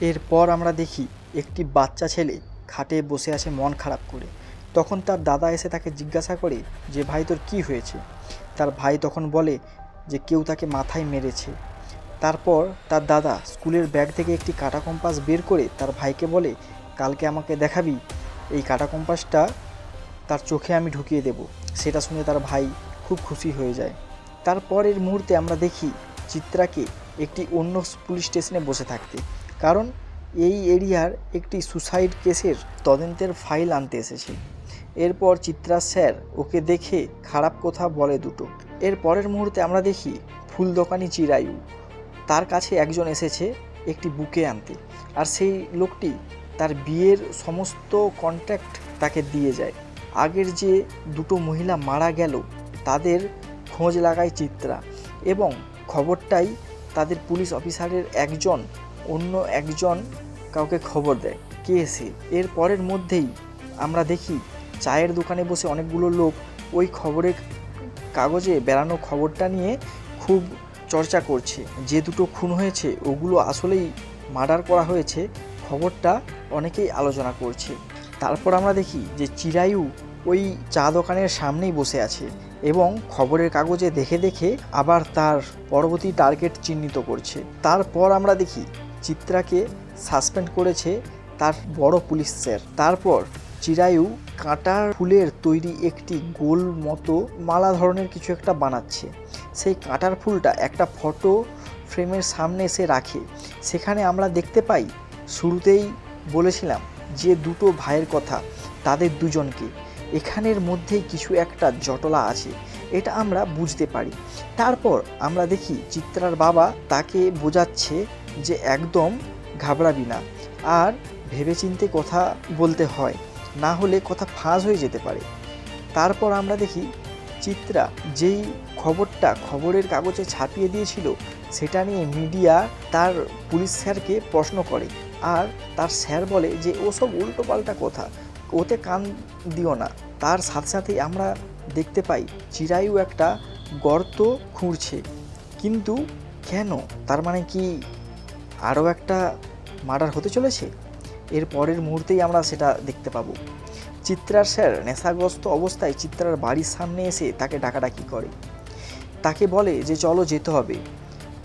এরপর আমরা দেখি একটি বাচ্চা ছেলে খাটে বসে আছে মন খারাপ করে। তখন তার দাদা এসে তাকে জিজ্ঞাসা করে যে, ভাই, তোর কি হয়েছে? তার ভাই তখন বলে যে, কেউ তাকে মাথায় মেরেছে। তারপর তার দাদা স্কুলের ব্যাগ থেকে একটি কাটা কম্পাস বের করে তার ভাইকে বলে, কালকে আমাকে দেখাবি, এই কাটা কম্পাসটা তার চোখে আমি ঢুকিয়ে দেব। সেটা শুনে তার ভাই খুব খুশি হয়ে যায়। তারপরের মুহূর্তে আমরা দেখি চিত্রাকে একটি অন্য পুলিশ স্টেশনে বসে থাকতে। কারণ এই এরিয়ার একটি সুসাইড কেসের তদন্তের ফাইল আনতে এসেছে। এরপর চিত্রা স্যার ওকে দেখে খারাপ কথা বলে দুটো। এর পরের মুহূর্তে আমরা দেখি ফুল দোকানি চিরায়ু। তার কাছে একজন এসেছে একটি বুকে আনতে। আর সেই লোকটি তার বিয়ের সমস্ত কন্ট্যাক্ট তাকে দিয়ে যায়। আগের যে দুটো মহিলা মারা গেল, তাদের খোঁজ লাগায় চিত্রা এবং খবরটাই তাদের পুলিশ অফিসারের একজন অন্য একজন কাউকে খবর দেয়। কে এসে এর পরের মধ্যেই আমরা দেখি চায়ের দোকানে বসে অনেকগুলো লোক ওই খবরের কাগজে বেড়ানো খবরটা নিয়ে খুব চর্চা করছে। যে দুটো খুন হয়েছে, ওগুলো আসলেই মার্ডার করা হয়েছে, খবরটা অনেকেই আলোচনা করছে। তারপর আমরা দেখি যে চিরায়ু ওই চা দোকানের সামনেই বসে আছে এবং খবরের কাগজে দেখে দেখে আবার তার পরবর্তী টার্গেট চিহ্নিত করছে। তারপর আমরা দেখি চিত্রাকে সাসপেন্ড করেছে তার বড় পুলিশ স্যার। তারপর চিরায়ু কাঁটার ফুলের তৈরি একটি গোল মতো মালা ধরনের কিছু একটা বানাচ্ছে। সেই কাঁটার ফুলটা একটা ফটো ফ্রেমের সামনে এসে রাখে। সেখানে আমরা দেখতে পাই, শুরুতেই বলেছিলাম যে দুটো ভাইয়ের কথা, তাদের দুজনকে। এখানের মধ্যেই কিছু একটা জটলা আছে, এটা আমরা বুঝতে পারি। তারপর আমরা দেখি, চিত্রার বাবা তাকে বোঝাচ্ছে যে একদম ঘাবড়াবি না। আর ভেবেচিন্তে কথা বলতে হয়, না হলে কথা ফাঁস হয়ে যেতে পারে। তারপর আমরা দেখি, চিত্রা যেই খবরটা খবরের কাগজে ছাপিয়ে দিয়েছিল, সেটা নিয়ে মিডিয়া তার পুলিশ স্যারকে প্রশ্ন করে। আর তার স্যার বলে যে ওসব উল্টোপাল্টা কথা। ওতে কান দিও না। তার সাথে সাথেই আমরা দেখতে পাই চিরায়ু একটা গর্ত খুঁড়ছে। কিন্তু কেন? তার মানে কি আরও একটা মার্ডার হতে চলেছে? এর পরের মুহূর্তেই আমরা সেটা দেখতে পাবো। চিত্রার স্যার নেশাগ্রস্ত অবস্থায় চিত্রার বাড়ির সামনে এসে তাকে ডাকাডাকি করে। তাকে বলে যে, চলো যেতে হবে।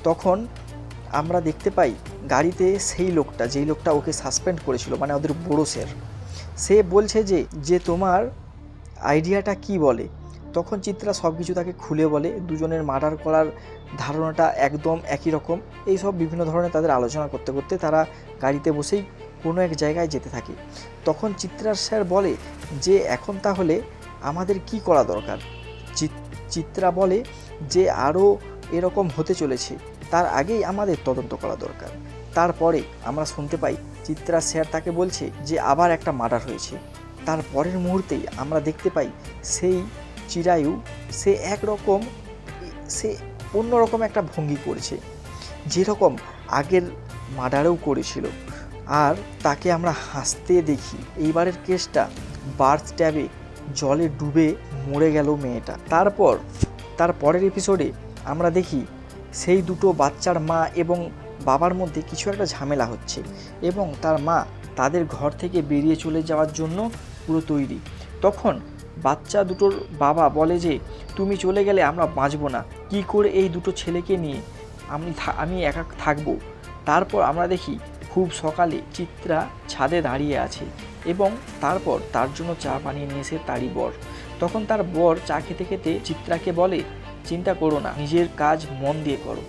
তখন আমরা দেখতে পাই গাড়িতে সেই লোকটা, যেই লোকটা ওকে সাসপেন্ড করেছিল মানে ওদের বড়ো স্যার। সে বলছে যে যে তোমার আইডিয়াটা কি বলে? তখন চিত্রা সব কিছু তাকে খুলে বলে, দুজনের মার্ডার করার ধারণাটা একদম একই রকম। এই সব বিভিন্ন ধরনের তাদের আলোচনা করতে করতে তারা গাড়িতে বসেই কোনো এক জায়গায় যেতে থাকে। তখন চিত্রার স্যার বলে যে, এখন তাহলে আমাদের কি করা দরকার? চিত- চিত্রা বলে যে আরও এরকম হতে চলেছে। তার আগেই আমাদের তদন্ত করা দরকার। তারপরে আমরা শুনতে পাই চিত্রা স্যার তাকে বলছে যে, আবার একটা মার্ডার হয়েছে। তার পরের মুহূর্তেই আমরা দেখতে পাই সেই চিরায়ু সে একরকম, সে অন্যরকম একটা ভঙ্গি করছে, যেরকম আগের মার্ডারেও করেছিল। আর তাকে আমরা হাসতে দেখি। এইবারের কেসটা বার্থ ট্যাবে জলে ডুবে মরে গেল মেয়েটা। তারপর, তার পরের এপিসোডে আমরা দেখি সেই দুটো বাচ্চার মা এবং বাবার মধ্যে কিছু একটা ঝামেলা হচ্ছে এবং তার মা তাদের ঘর থেকে বেরিয়ে চলে যাওয়ার জন্য পুরো তৈরি। তখন বাচ্চা দুটোর বাবা বলে যে, তুমি চলে গেলে আমরা বাঁচবো না। কি করে এই দুটো ছেলেকে নিয়ে আমি আমি একা থাকব? তারপর আমরা দেখি খুব সকালে চিত্রা ছাদে দাঁড়িয়ে আছে এবং তারপর তার জন্য চা বানিয়ে নিয়ে এসে তারই বর। তখন তার বর চা খেতে খেতে চিত্রাকে বলে, চিন্তা করো না, নিজের কাজ মন দিয়ে করো।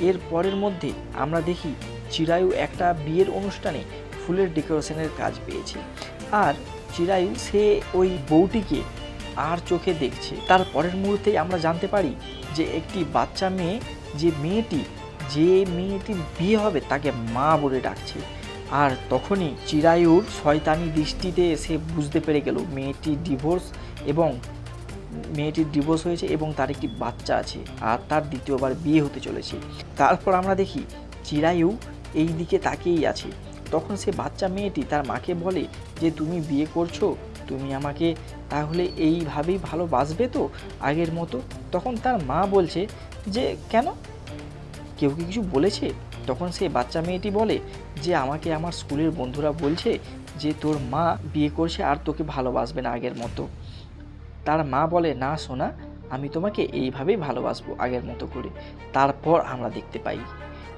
এর পরের মধ্যে আমরা দেখি চিরায়ু একটা বিয়ের অনুষ্ঠানে ফুলের ডেকোরেশনের কাজ পেয়েছে। আর চিরায়ু, সে ওই বউটিকে আর চোখে দেখছে। তার পরের মুহূর্তেই আমরা জানতে পারি যে একটি বাচ্চা মেয়ে, যে মেয়েটি, যে মেয়েটির বিয়ে হবে তাকে মা বলে ডাকছে। আর তখনই চিরায়ুর শয়তানি দৃষ্টিতে সে বুঝতে পেরে গেল মেয়েটি ডিভোর্স এবং মেয়েটির ডিভোর্স হয়েছে এবং তার একটি বাচ্চা আছে আর তার দ্বিতীয়বার বিয়ে হতে চলেছে। তারপর আমরা দেখি, চিরায়ু এই দিকে তাকিয়েই আছে। তখন সে বাচ্চা মেয়েটি তার মাকে বলে যে, তুমি বিয়ে করছ, তুমি আমাকে তাহলে এইভাবেই ভালোবাসবে তো আগের মতো? তখন তার মা বলছে যে, কেন? কেউ কি কিছু বলেছে? তখন সে বাচ্চা মেয়েটি বলে যে, আমাকে আমার স্কুলের বন্ধুরা বলছে যে, তোর মা বিয়ে করছে আর তোকে ভালোবাসবে না আগের মতো। তার মা বলে, না সোনা, আমি তোমাকে এইভাবেই ভালোবাসবো আগের মতো করে। তারপর আমরা দেখতে পাই।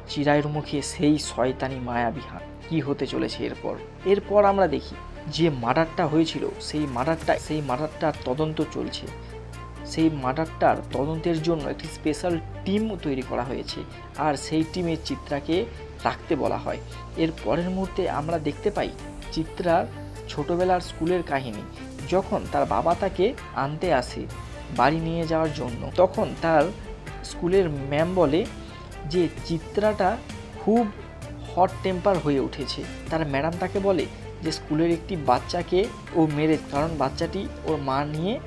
চিরাইয়ের মুখে সেই শয়তানি মায়াবী হাত কি হতে চলেছে এরপর? এরপর আমরা দেখি, যে মার্ডারটা হয়েছিল, সেই মার্ডারটা, সেই মার্ডারটার তদন্ত চলছে। সেই মার্ডারটার তদন্তের জন্য একটি স্পেশাল টিম তৈরি করা হয়েছে, আর সেই টিমের চিত্রাকে রাখতে বলা হয়। এর পরের মুহূর্তে আমরা দেখতে পাই চিত্রার ছোটবেলার স্কুলের কাহিনী। যখন তার বাবা তাকে আনতে আসে বাড়ি নিয়ে যাওয়ার জন্য, তখন তার স্কুলের ম্যাম বলে যে চিত্রাটা খুব হট টেম্পার হয়ে উঠেছে। তার ম্যাডাম তাকে বলে যে, স্কুলের একটি বাচ্চাকে ও মেরে, কারণ বাচ্চাটি ওর মা নিয়ে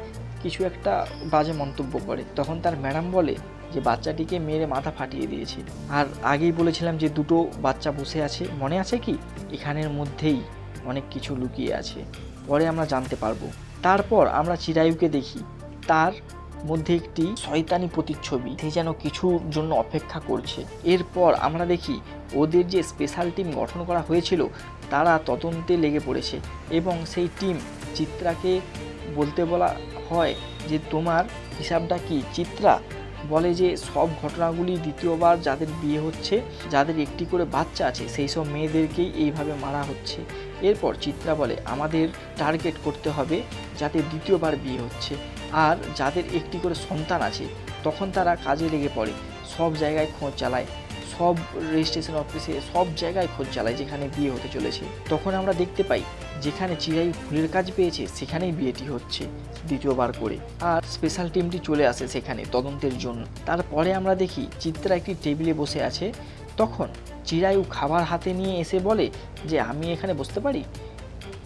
কিছু একটা বাজে মন্তব্য করে। তখন তার ম্যাডাম বলে যে, বাচ্চাটিকে মেরে মাথা ফাটিয়ে দিয়েছে। আর আগেই বলেছিলাম যে, দুটো বাচ্চা বসে আছে। মনে আছে কি? এখানের মধ্যেই অনেক কিছু লুকিয়ে আছে। পরে আমরা জানতে পারব। তারপর আমরা চিরায়ুকে দেখি। তার মধ্যে একটি শয়তানি প্রতিচ্ছবি, সে যেন কিছুর জন্য অপেক্ষা করছে। এরপর আমরা দেখি, ওদের যে স্পেশাল টিম গঠন করা হয়েছিল, তারা তদন্তে লেগে পড়েছে এবং সেই টিম চিত্রাকে বলতে বলা হয় যে, তোমার হিসাবটা কি? চিত্রা বলে যে সব ঘটনাগুলি দ্বিতীয়বার যাদের বিয়ে হচ্ছে, যাদের একটি করে বাচ্চা আছে, সেই সব মেয়েদেরকেই এইভাবে মারা হচ্ছে। এরপর চিত্রা বলে, আমাদের টার্গেট করতে হবে যাতে দ্বিতীয়বার বিয়ে হচ্ছে। আর যাদের একটি করে সন্তান আছে, তখন তারা কাজে লেগে পড়ে, সব জায়গায় খোঁজ চালায়। সব রেজিস্ট্রেশন অফিসে সব জায়গায় খোঁজ চালায় যেখানে বিয়ে হতে চলেছে। তখন আমরা দেখতে পাই, যেখানে চিরাই ফুলের কাজ পেয়েছে, সেখানেই বিয়েটি হচ্ছে দ্বিতীয়বার করে। আর স্পেশাল টিমটি চলে আসে সেখানে তদন্তের জন্য। তারপরে আমরা দেখি, চিত্রা একটি টেবিলে বসে আছে। তখন চিরায়ু খাবার হাতে নিয়ে এসে বলে যে, আমি এখানে বসতে পারি?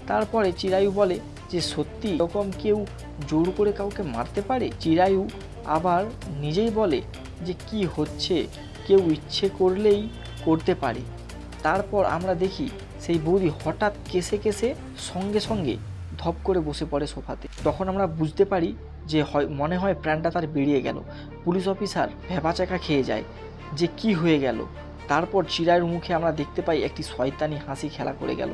তারপরে চিরায়ু বলে যে, সত্যি এরকম কেউ জোর করে কাউকে মারতে পারে? চিরায়ু আবার নিজেই বলে যে, কি হচ্ছে? কেউ ইচ্ছে করলেই করতে পারে। তারপর আমরা দেখি সেই বৌদি হঠাৎ কেসে কেসে সঙ্গে সঙ্গে ধপ করে বসে পড়ে সোফাতে। তখন আমরা বুঝতে পারি যে হয়, মনে হয় প্রাণটা তার বেরিয়ে গেল। পুলিশ অফিসার ভেবাচাকা খেয়ে যায় যে কি হয়ে গেল। তারপর চিরায়ের মুখে আমরা দেখতে পাই একটি শয়তানি হাসি খেলা করে গেল।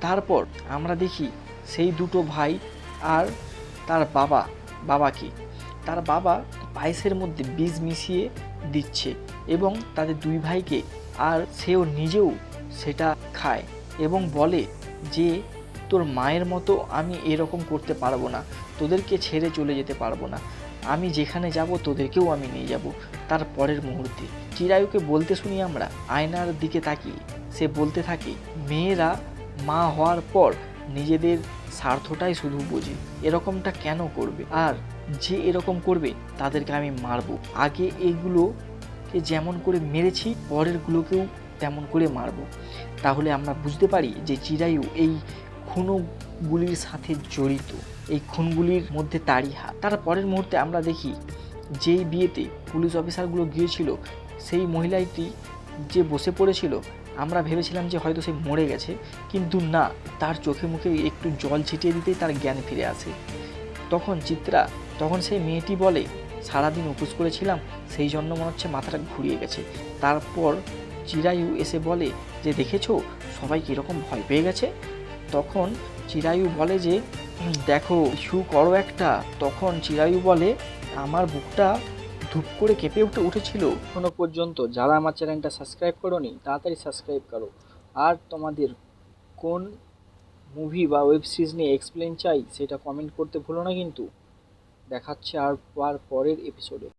তারপর আমরা দেখি সেই দুটো ভাই আর তার বাবা, বাবাকে। তার বাবা পায়েসের মধ্যে বীজ মিশিয়ে দিচ্ছে। এবং তাদের দুই ভাইকে আর সেও নিজেও সেটা খায় এবং বলে যে, তোর মায়ের মতো আমি এরকম করতে পারব না। তোদেরকে ছেড়ে চলে যেতে পারব না। আমি যেখানে যাব, তোদেরকেও আমি নিয়ে যাব। তার পরের মুহূর্তে চিরায়ুকে বলতে শুনি আমরা, আয়নার দিকে তাকিয়ে। সে বলতে থাকে, মেয়েরা মা হওয়ার পর নিজেদের স্বার্থটাই শুধু বোঝে। এরকমটা কেন করবে? আর যে এরকম করবে, তাদেরকে আমি মারবো। আগে এগুলোকে যেমন করে মেরেছি পরেরগুলোকেও তেমন করে মারবো। তাহলে আমরা বুঝতে পারি যে চিরায়ু এই খুনগুলির সাথে জড়িত। এই খুনগুলির মধ্যে তারই হাত। তার পরের মুহূর্তে আমরা দেখি, যেই বিয়েতে পুলিশ অফিসারগুলো গিয়েছিল, সেই মহিলাটি যে বসে পড়েছিল, আমরা ভেবেছিলাম যে হয়তো সে মরে গেছে, কিন্তু না, তার চোখে মুখে একটু জল ছিটিয়ে দিতেই তার জ্ঞান ফিরে আসে। তখন চিত্রা, তখন সেই মেয়েটি বলে সারাদিন উপোস করেছিলাম, সেই জন্য মনে হচ্ছে মাথাটা ঘুরিয়ে গেছে। তারপর চিরায়ু এসে বলে যে, দেখেছ? সবাই কীরকম ভয় পেয়ে গেছে? তখন চিরায়ু বলে যে দেখো কিছু করো একটা। তখন চিরায়ু বলে, আমার বুকটা ধূপ করে কেঁপে উঠে, উঠেছিল। এখনও পর্যন্ত যারা আমার চ্যানেলটা সাবস্ক্রাইব করোনি, তাড়াতাড়ি সাবস্ক্রাইব করো। আর তোমাদের কোন মুভি বা ওয়েব সিরিজ নিয়ে এক্সপ্লেন চাই, সেটা কমেন্ট করতে ভুলো না কিন্তু। দেখাচ্ছে আর পরের এপিসোডে